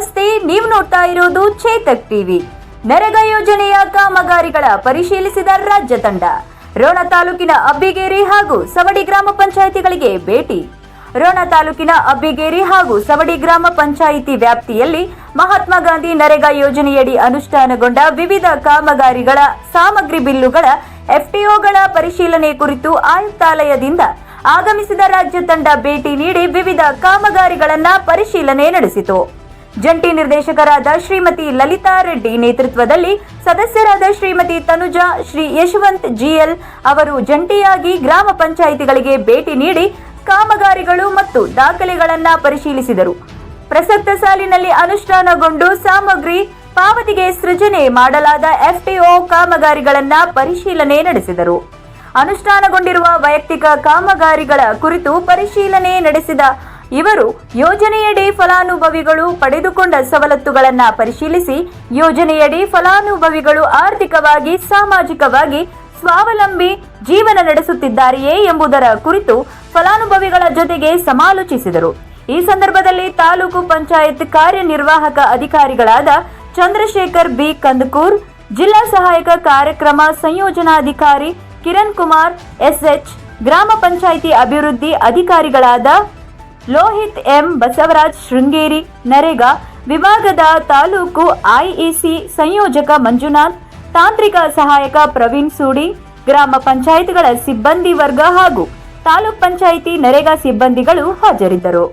ನಮಸ್ತೆ ನೀವು ನೋಡ್ತಾ ಇರೋದು ಚೇತಕ್ ಟಿವಿ. ನರೇಗಾ ಯೋಜನೆಯ ಕಾಮಗಾರಿಗಳ ಪರಿಶೀಲಿಸಿದ ರಾಜ್ಯ ತಂಡ. ರೋಣ ತಾಲೂಕಿನ ಅಬ್ಬಿಗೇರಿ ಹಾಗೂ ಸವಡಿ ಗ್ರಾಮ ಪಂಚಾಯಿತಿಗಳಿಗೆ ಭೇಟಿ. ರೋಣ ತಾಲೂಕಿನ ಅಬ್ಬಿಗೇರಿ ಹಾಗೂ ಸವಡಿ ಗ್ರಾಮ ಪಂಚಾಯಿತಿ ವ್ಯಾಪ್ತಿಯಲ್ಲಿ ಮಹಾತ್ಮ ಗಾಂಧಿ ನರೇಗಾ ಯೋಜನೆಯಡಿ ಅನುಷ್ಠಾನಗೊಂಡ ವಿವಿಧ ಕಾಮಗಾರಿಗಳ ಸಾಮಗ್ರಿ ಬಿಲ್ಲುಗಳ ಎಫ್ಟಿಒಗಳ ಪರಿಶೀಲನೆ ಕುರಿತು ಆಯುಕ್ತಾಲಯದಿಂದ ಆಗಮಿಸಿದ ರಾಜ್ಯ ತಂಡ ಭೇಟಿ ನೀಡಿ ವಿವಿಧ ಕಾಮಗಾರಿಗಳನ್ನ ಪರಿಶೀಲನೆ ನಡೆಸಿತು. ಜಂಟಿ ನಿರ್ದೇಶಕರಾದ ಶ್ರೀಮತಿ ಲಲಿತಾ ರೆಡ್ಡಿ ನೇತೃತ್ವದಲ್ಲಿ ಸದಸ್ಯರಾದ ಶ್ರೀಮತಿ ತನುಜಾ, ಶ್ರೀ ಯಶವಂತ್ ಜಿಎಲ್ ಅವರು ಜಂಟಿಯಾಗಿ ಗ್ರಾಮ ಪಂಚಾಯಿತಿಗಳಿಗೆ ಭೇಟಿ ನೀಡಿ ಕಾಮಗಾರಿಗಳು ಮತ್ತು ದಾಖಲೆಗಳನ್ನ ಪರಿಶೀಲಿಸಿದರು. ಪ್ರಸಕ್ತ ಸಾಲಿನಲ್ಲಿ ಅನುಷ್ಠಾನಗೊಂಡು ಸಾಮಗ್ರಿ ಪಾವತಿಗೆ ಸೃಜನೆ ಮಾಡಲಾದ ಎಫ್ಟಿಒ ಕಾಮಗಾರಿಗಳನ್ನ ಪರಿಶೀಲನೆ ನಡೆಸಿದರು. ಅನುಷ್ಠಾನಗೊಂಡಿರುವ ವೈಯಕ್ತಿಕ ಕಾಮಗಾರಿಗಳ ಕುರಿತು ಪರಿಶೀಲನೆ ನಡೆಸಿದ ಇವರು ಯೋಜನೆಯಡಿ ಫಲಾನುಭವಿಗಳು ಪಡೆದುಕೊಂಡ ಸವಲತ್ತುಗಳನ್ನು ಪರಿಶೀಲಿಸಿ ಯೋಜನೆಯಡಿ ಫಲಾನುಭವಿಗಳು ಆರ್ಥಿಕವಾಗಿ, ಸಾಮಾಜಿಕವಾಗಿ ಸ್ವಾವಲಂಬಿ ಜೀವನ ನಡೆಸುತ್ತಿದ್ದಾರೆಯೇ ಎಂಬುದರ ಕುರಿತು ಫಲಾನುಭವಿಗಳ ಜೊತೆಗೆ ಸಮಾಲೋಚಿಸಿದರು. ಈ ಸಂದರ್ಭದಲ್ಲಿ ತಾಲೂಕು ಪಂಚಾಯತ್ ಕಾರ್ಯನಿರ್ವಾಹಕ ಅಧಿಕಾರಿಗಳಾದ ಚಂದ್ರಶೇಖರ್ ಬಿ. ಕಂದಕೂರ್, ಜಿಲ್ಲಾ ಸಹಾಯಕ ಕಾರ್ಯಕ್ರಮ ಸಂಯೋಜನಾಧಿಕಾರಿ ಕಿರಣ್ ಕುಮಾರ್, ಎಸ್ಎಚ್, ಗ್ರಾಮ ಪಂಚಾಯಿತಿ ಅಭಿವೃದ್ಧಿ ಅಧಿಕಾರಿಗಳಾದ ಲೋಹಿತ್ ಎಂ ಬಸವರಾಜ್ ಶೃಂಗೇರಿ ನರೇಗಾ ವಿಭಾಗದ ತಾಲೂಕು ಐಇಸಿ ಸಂಯೋಜಕ ಮಂಜುನಾಥ್, ತಾಂತ್ರಿಕ ಸಹಾಯಕ ಪ್ರವೀಣ್ ಸೂಡಿ, ಗ್ರಾಮ ಪಂಚಾಯತ್ಗಳ ಸಿಬ್ಬಂದಿ ವರ್ಗ ಹಾಗೂ ತಾಲೂಕ್ ಪಂಚಾಯಿತಿ ನರೇಗಾ ಸಿಬ್ಬಂದಿಗಳು ಹಾಜರಿದ್ದರು.